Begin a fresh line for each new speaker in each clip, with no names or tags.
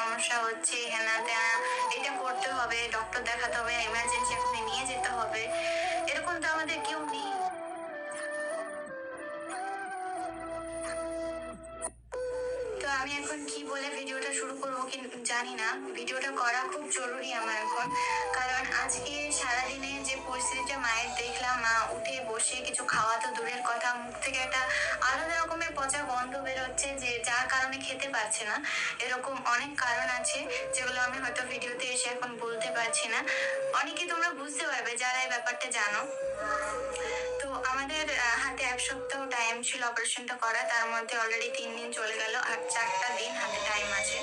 সমস্যা হচ্ছে হেনা তেনা এটা করতে হবে ডক্টর দেখাতে হবে এমার্জেন্সি আমি এখন কি বলে ভিডিওটা শুরু করব কি জানি না। ভিডিওটা করা খুব জরুরি আমার এখন। কারণ আজকে সারাদিনে যে পরিস্থিতিটা মায়ের দেখলাম, মা উঠে বসে কিছু খাওয়া তো দূরের কথা, মুখ থেকে একটা আলাদা রকমের পচা গন্ধ বেরোচ্ছে যে যার কারণে খেতে পারছে না। এরকম অনেক কারণ আছে যেগুলো আমি হয়তো ভিডিওতে পারছি না। অনেকে তোমরা বুঝতে পারবে যারা এই ব্যাপারটা জানো। তো আমাদের হাতে এক সপ্তাহ টাইম ছিল অপারেশনটা করা, তার মধ্যে অলরেডি তিন দিন চলে গেল, আর চারটা দিন হাতে টাইম আছে।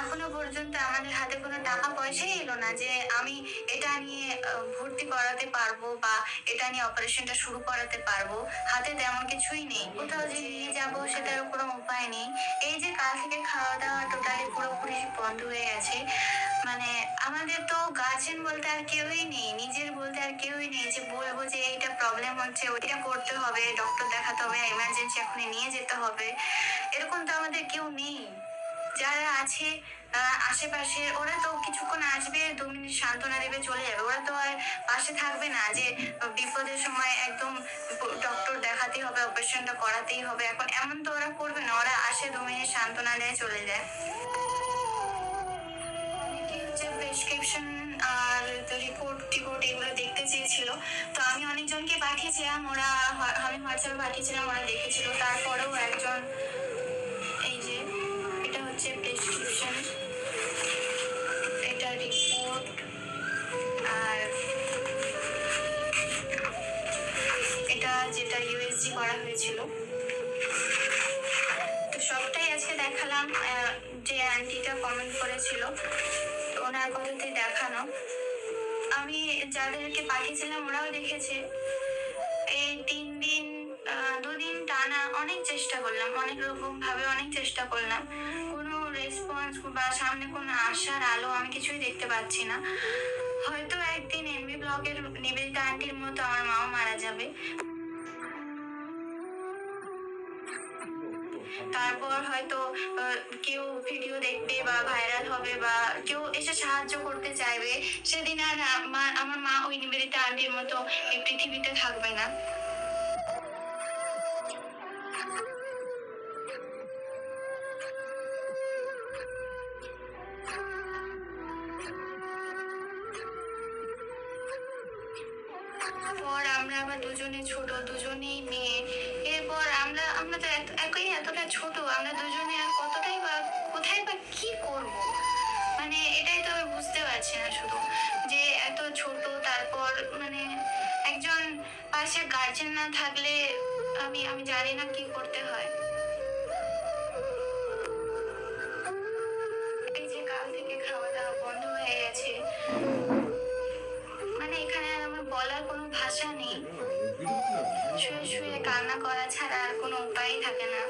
এখনও পর্যন্ত আমাদের হাতে কোনো টাকা পয়সাই এলো না যে আমি এটা নিয়ে ভর্তি করাতে পারব বা এটা নিয়ে অপারেশনটা শুরু করাতে পারব। হাতে তেমন কিছুই নেই। কোথাও যে নিয়ে যাব সেটারও কোনো উপায় নেই। এই যে কাল থেকে খাওয়া দাওয়া টোটালি পুরোপুরি বন্ধ হয়ে গেছে। মানে আমাদের তো গার্জেন বলতে আর কেউই নেই, নিজের বলতে আর কেউই নেই যে বলব যে এইটা প্রবলেম হচ্ছে, ওইটা করতে হবে ডক্টর দেখাতে হবে এমার্জেন্সি এখন নিয়ে যেতে হবে। এরকম তো আমাদের কেউ নেই। যারা আছে আশেপাশে, ওরা তো কিছুক্ষণ আসবে, দু মিনিট সান্ত্বনা দেবে, চলে যাবে। ওরা তো আর পাশে থাকবে না যে বিপদের সময় একদম ডক্টর দেখাতেই হবে অপারেশনটা করাতেই হবে। এখন এমন তো ওরা করবে না, ওরা আসে দু মিনিট সান্ত্বনা দেয়, চলে যায়। হচ্ছে প্রেসক্রিপশন আর রিপোর্ট টিপোর্ট এগুলো দেখতে চেয়েছিল। তো আমি অনেকজনকে পাঠিয়েছিলাম, ওরা আমি হোয়াটসঅ্যাপে পাঠিয়েছিলাম, ওরা দেখেছিল। তারপরেও একজন, এই যে, এটা হচ্ছে প্রেসক্রিপশন এটা রিপোর্ট আর এটা যেটা ইউএসজি করা হয়েছিল। তো সবটাই আজকে দেখালাম যে আন্টিটা কমেন্ট করেছিল। তো ওনার কথাতে দেখানো। আমি যাদেরকে পাঠিয়েছিলাম, ওরাও দেখেছে। এই তিন দিন দুদিন টানা অনেক চেষ্টা করলাম, অনেক রকম ভাবে অনেক চেষ্টা করলাম। কোনো রেসপন্স বা সামনে কোনো আশার আলো আমি কিছুই দেখতে পাচ্ছি না। হয়তো একদিন এমবি ব্লগের নিবেদিতা আন্টির মতো আমার মাও মারা যাবে। তারপর হয়তো কেউ ভিডিও দেখবে বা ভাইরাল হবে বা কেউ এসে সাহায্য করতে চাইবে, সেদিন আর আমার মা ওই নিবেদিতা আন্টির মতো এই পৃথিবীতে থাকবে না। পর আমরা আবার দুজনে ছোট, দুজনেই মেয়ে। এরপর আমরা আমরা তো একই এতটা ছোট, আমরা দুজনে আর কতটাই বা, কোথায় বা কি করব? মানে এটাই তো আমি বুঝতে পারছি না শুধু। যে এত ছোট, তারপর মানে একজন পাশে গার্জেন না থাকলে আমি আমি জানি না কি করতে হয়। এই যে কাল থেকে খাওয়া দাওয়া বন্ধ হয়ে কান্না করা ছাড়া আর কোনো উপায়ই থাকে না।